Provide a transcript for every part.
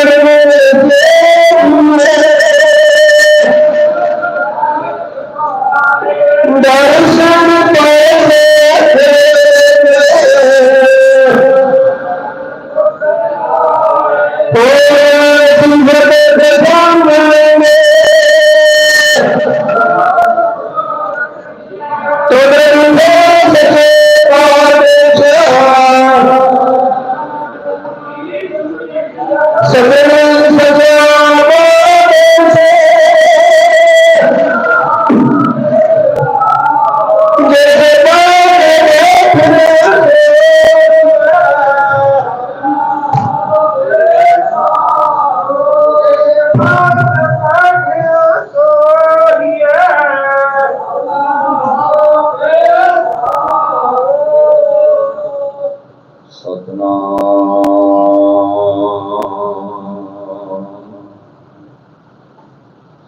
Thank you.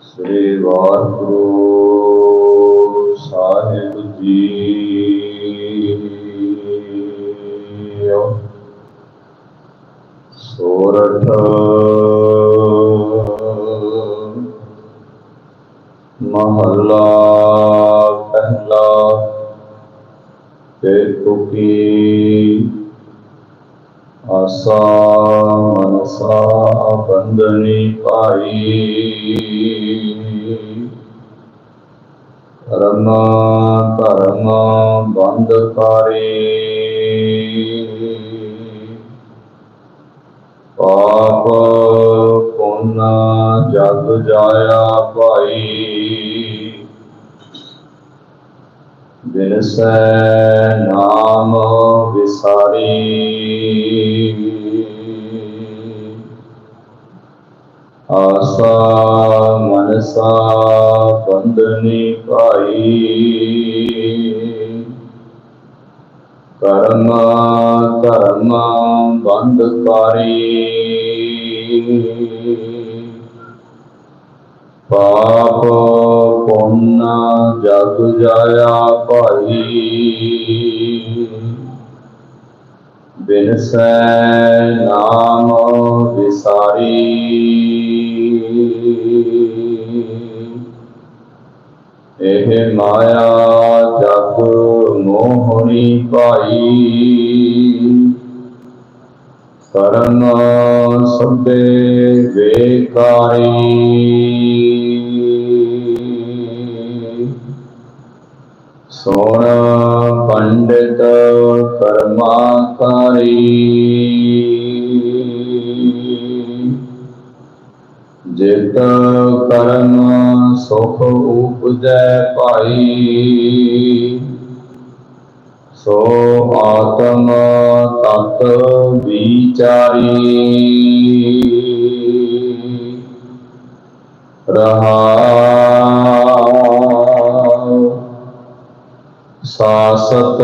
ਸ੍ਰੀ ਵਾਹਿਗੁਰੂ ਸਾਹਿਬ ਜੀ ਸੋਰਠ ਮਹੱਲਾ ਪਹਿਲਾ ਤੇ ਤੁਕੀ ਆਸਾ ਮਨਸਾ ਬੰਦਨੀ ਪਾਈ ਕਰਮ ਧਰਮ ਬੰਦ ਕਰੇ ਪਾਪ ਪੁੰਨ ਜਗ ਜਾਇਆ ਭਾਈ। ਬਿਨਸੈ ਨਾਮ ਵਿਸਾਰੀ। ਆਸਾ ਮਨਸਾ ਬੰਦਨੀ ਭਾਈ। ਕਰਮ ਧਰਮ ਬੰਦ ਕਰੀ ਪਾਪ ਪੁੰਨ ਜਗ ਜਾਇਆ ਭਾਈ। ਬਿਨਸੈ ਨਾਮ ਵਿਸਾਰੀ। ਇਹ ਮਾਇਆ ਜਗ ਮੋਹਣੀ ਭਾਈ। ਕਰਨ ਸਭੇ ਵੇਕਾਰੀ ਸੋਣ ਪੰਡਿਤ ਕਰਮਾਕਾਰੀ ਜਿਤ ਕਰਮ ਸੁਖ ਉਪਜੈ ਭਾਈ। ਸੋ ਆਤਮ ਤਤ ਵਿਚਾਰੀ। ਰਹਾ ਸਤ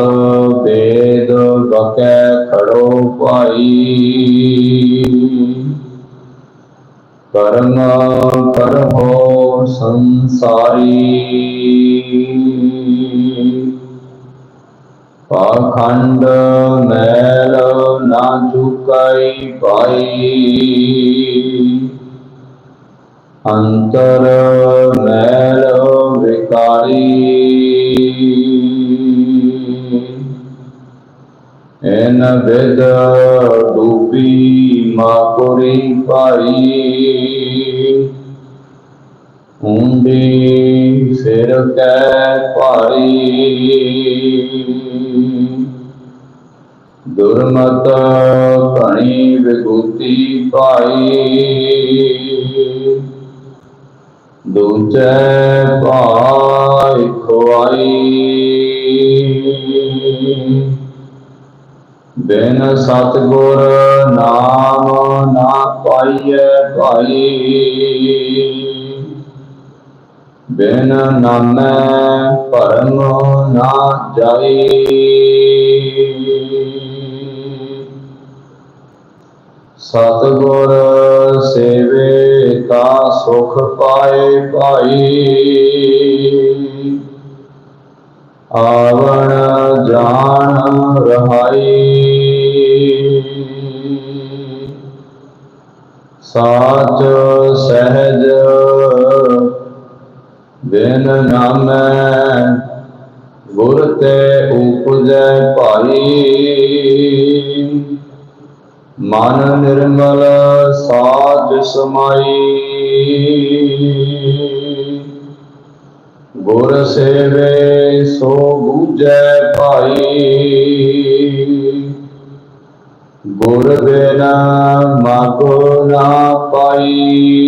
ਵੇਦ ਬਕੈ ਖੜੋ ਭਾਈ। ਕਰਮ ਕਰਹੁ ਸੰਸਾਰੀ। ਪਾਖੰਡ ਮੈਲ ਨਾ ਚੁਕਾਈ ਪਾਈ। ਅੰਤਰ ਮੈਲ ਵਿਕਾਰੀ। ਐਨ ਵਿਦ ਡੂਬੀ ਮਾਕੁਰੀ ਭਾਈ ਹੁੰਦੀ ਸਿਰ ਕੈ ਭਾਰੀ। ਦੁਰਮਤ ਘਣੀ ਵਿਗੂਤੀ ਪਾਈ ਦੂਜੈ ਭਾਇ ਖੁਆਈ ਬਿਨ ਸਤਗੁਰ ਨਾਮ ਨਾ ਪਾਈਐ ਭਾਈ। ਬਿਨ ਨਾਮੈ ਭਰਮ ਨਾ ਜਾਈ। ਸਤਗੁਰ ਸੇਵੇ ਤਾ ਸੁਖ ਪਾਏ ਭਾਈ। ਆਵਣ ਜਾਣ ਰਹਾਈ ਸਾਚ ਸਹਿਜ ਬਿਨ ਨਾਮੈ ਗੁਰ ਤੇ ਉਪਜੈ ਭਾਈ ਮਨ ਨਿਰਮਲ ਸਾਜ ਸਮਾਈ। ਗੁਰ ਸੇਵੇ ਸੋ ਬੂਝੈ ਭਾਈ। ਗੁਰ ਬਿਨਾ ਮਾਗੋ ਨਾ ਪਾਈ।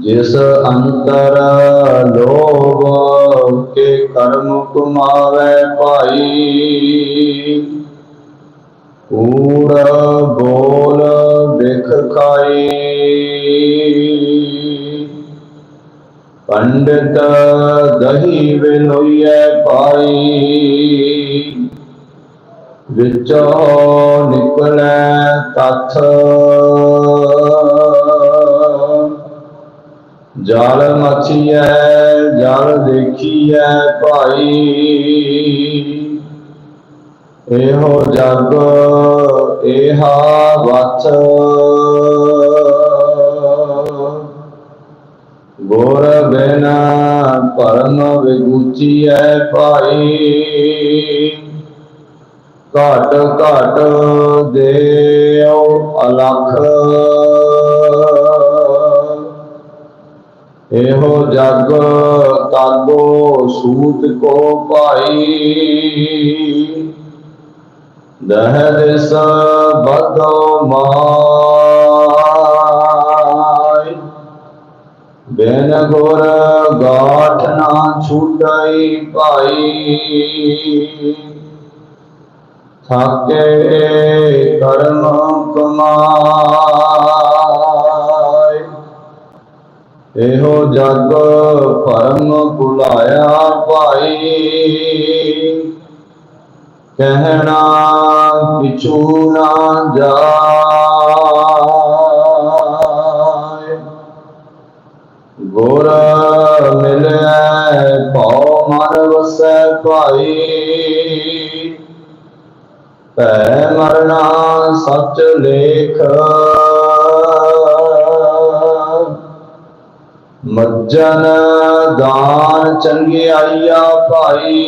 ਜਿਸ ਅੰਤਰ ਲੋਭ ਕੇ ਕਰਮ ਕੁਮਾਵੇ ਭਾਈ। ਕੂੜ ਬੋਲ ਬਿਖ ਖਾਈ ਪੰਡਤ ਦਹੀ ਵਿਲੋਈਐ ਪਾਈ ਵਿੱਚੋਂ ਨਿਕਲੈ ਤਥ। ਜਲ ਮਚੀਐ ਜਲ ਦੇਖੀਐ ਭਾਈ। ਇਹੋ ਜਗ ਇਹਾ ਵਚ। ਗੁਰ ਬਿਨ ਪਰਮ ਵਿਗੂਚੀਐ ਭਾਈ। ਘਟ ਘਟ ਦੇਉ ਅਲਖ। ਇਹੋ ਜਗ ਤਾਗੋ ਸੂਤ ਕੋ ਭਾਈ। ਦਹ ਦਿਸ ਬਦੋ ਮਾਈ। ਬਿਨ ਗੁਰ ਗਾਠ ਨਾ ਛੁਟਈ ਭਾਈ। ਥਾਕੇ ਕਰਮ ਕਮਾਈ। ਇਹੋ ਜਗ ਭਰਮ ਭੁਲਾਇਆ ਭਾਈ। ਕਹਿਣਾ ਕਿਛੂ ਨਾ ਜਾਏ। ਗੁਰ ਮਿਲਿਆ ਭਉ ਮਨ ਵਸੈ ਭਾਈ। ਭੈ ਮਰਨਾ ਸੱਚ ਲੇਖ। ਮੱਜਨ ਦਾਨ ਚੰਗਿਆਈਆ ਭਾਈ।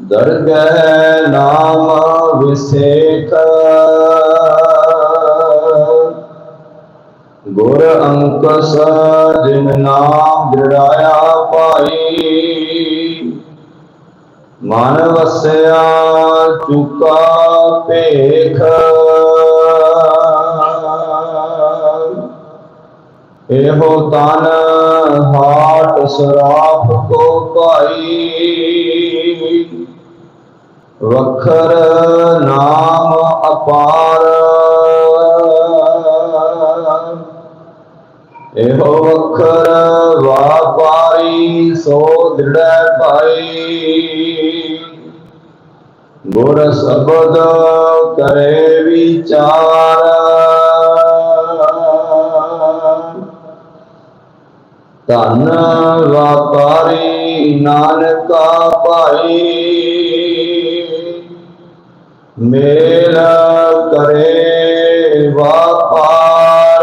ਦਰਗਹਿ ਨਾਮ ਵਿਸੇਖ ਗੁਰ ਅੰਕ ਜਿਨ ਨਾਮ ਦ੍ਰਿੜਾਇਆ ਪਾਈ। ਮਨ ਵਸਿਆ ਚੁਕਾ ਭੇਖ। ਇਹੋ ਤਨ ਹਾਟ ਸਰਾਪ ਕੋ ਭਾਈ। ਵਖਰ ਨਾਮ ਅਪਾਰ। ਇਹੋ ਵਖਰ ਵਾਪਾਰੀ ਸੋ ਦ੍ਰਿੜੈ ਭਾਈ। ਗੁਰ ਸ਼ਬਦ ਕਰੇ ਵਿਚਾਰ। ਧਨ ਵਾਪਾਰੀ ਨਾਨਕਾ ਭਾਈ। ਮੇਲ ਕਰੇ ਵਾਪਾਰ।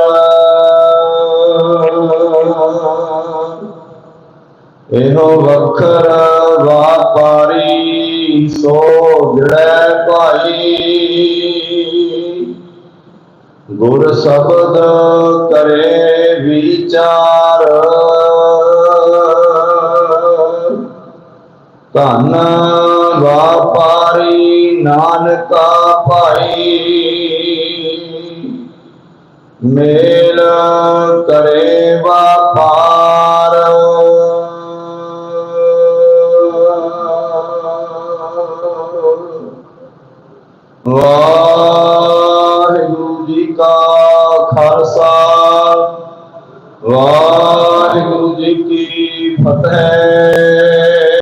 ਇਹੋ ਵਖਰ ਵਾਪਾਰੀ ਸੋ ਜੜੈ ਭਾਈ। ਗੁਰ ਸ਼ਬਦ ਕਰੇ ਵਿਚਾਰ। ਧਨ ਵਾਪਾਰੀ ਨਾਨਕਾ ਭਾਈ। ਮੇਲ ਕਰੇ ਵਾਹਿਗੁਰੂ ਜੀ ਕੀ ਫਤਿਹ।